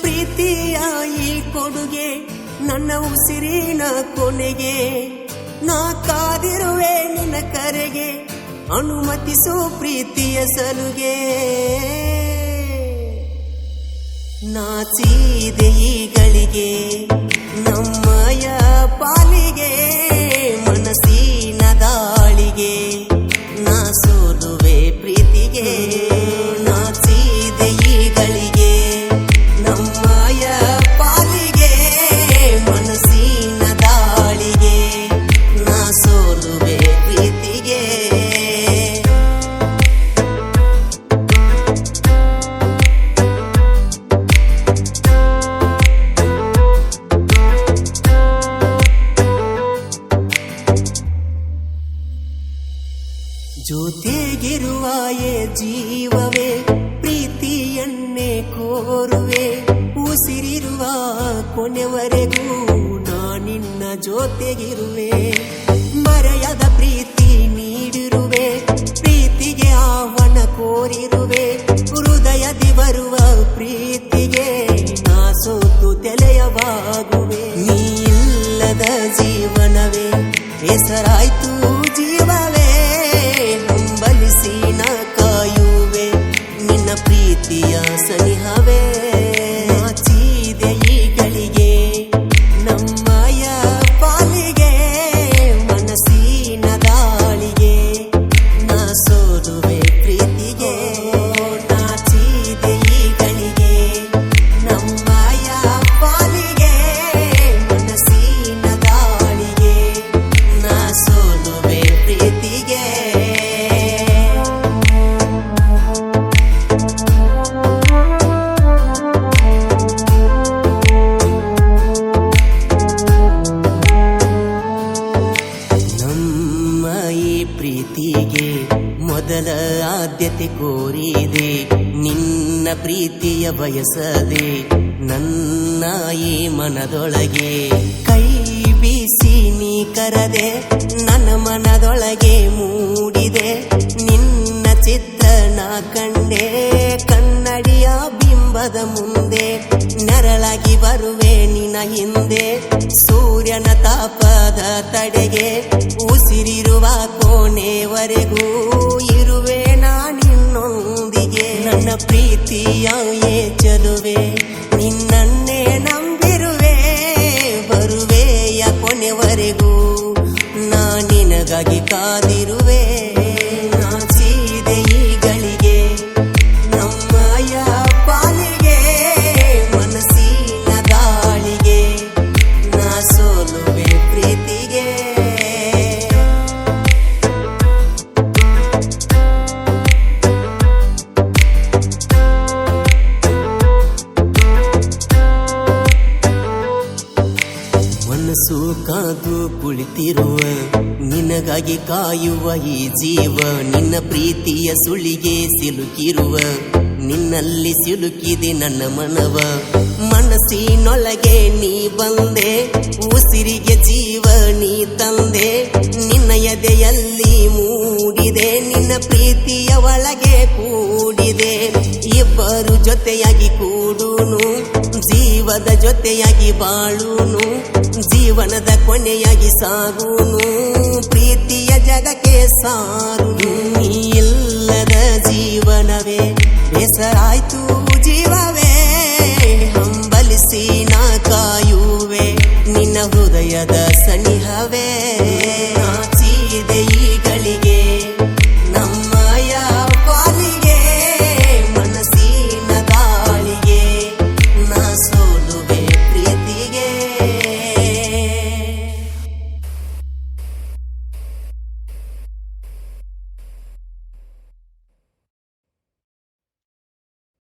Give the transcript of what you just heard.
ಪ್ರೀತಿಯ ಈ ಕೊಡುಗೆ, ನನ್ನ ಉಸಿರಿನ ಕೊನೆಗೆ. ನಾ ಕಾದಿರುವೆ ನಿನ್ನ ಕರೆಗೆ, ಅನುಮತಿಸು ಪ್ರೀತಿಯ ಸಲುಗೆ. ನಾಚಿದೆ ಈಗಳಿಗೆ ನಮ್ಮಯ ಜೊತೆಗಿರುವ ಏ ಜೀವವೇ ಪ್ರೀತಿಯನ್ನೇ ಕೋರುವೆ. ಉಸಿರಿರುವ ಕೊನೆವರೆಗೂ ನಾನಿನ್ನ ಜೊತೆಗಿರುವೆ. ಮರೆಯದ ಪ್ರೀತಿ ನೀಡಿರುವೆ, ಪ್ರೀತಿಗೆ ಆಹ್ವಾನ ಕೋರಿರುವೆ. ಹೃದಯದಿ ಬರುವ ಪ್ರೀತಿಗೆ ನಾ ಸೋತು ತೆಲೆಯವಾಗುವೆ. ನೀ ಇಲ್ಲದ ಜೀವನವೇ, ಹೆಸರಾಯ್ತು ಜೀವವೇ ಮೊದಲ ಆದ್ಯತೆ ಕೋರಿದೆ. ನಿನ್ನ ಪ್ರೀತಿಯ ಬಯಸದೆ ನನ್ನ ಈ ಮನದೊಳಗೆ. ಕೈ ಬೀಸಿ ನೀ ಕರದೆ, ನನ್ನ ಮನದೊಳಗೆ ಮೂಡಿದೆ. ನಿನ್ನ ಚಿತ್ರ ನಾ ಕಂಡೆ, ಕನ್ನಡಿಯ ಬಿಂಬದ ಮುಂದೆ. ನರಳಾಗಿ ಬರುವೆ ನಿನ ಹಿಂದೆ. ಸೂರ್ಯನ ತಾಪದ ತಡೆಗೆ ಕೋಣೆವರೆಗೂ ಇರುವೆ ನಾನಿನ್ನೊಂದಿಗೆ. ನನ್ನ ಪ್ರೀತಿಯ ಚಲುವೆ ಕುಳಿತಿರುವ, ನಿನಗಾಗಿ ಕಾಯುವ ಈ ಜೀವ, ನಿನ್ನ ಪ್ರೀತಿಯ ಸುಳಿಗೆ ಸಿಲುಕಿರುವ, ನಿನ್ನಲ್ಲಿ ಸಿಲುಕಿದೆ ನನ್ನ ಮನವ. ಮನಸ್ಸಿನೊಳಗೆ ನೀ ಬಂದೆ, ಉಸಿರಿಗೆ ಜೀವ ನೀ ತಂದೆ, ನಿನ್ನ ಎದೆಯಲ್ಲಿ ಮೂಡಿದೆ, ನಿನ್ನ ಪ್ರೀತಿಯ ಒಳಗೆ ಕೂಡಿದೆ. ಇಬ್ಬರು ಜೊತೆಯಾಗಿ ಕೂಡುನು ಜೀವದ ಜೊತೆಯಾಗಿ ಬಾಳುನು ಜೀವನದ ಕೊನೆಯಾಗಿ ಸಾಗುನು ಪ್ರೀತಿಯ ಜಗಕ್ಕೆ ಸಾರು ಇಲ್ಲದ ಜೀವನವೇ ಹೆಸರಾಯ್ತು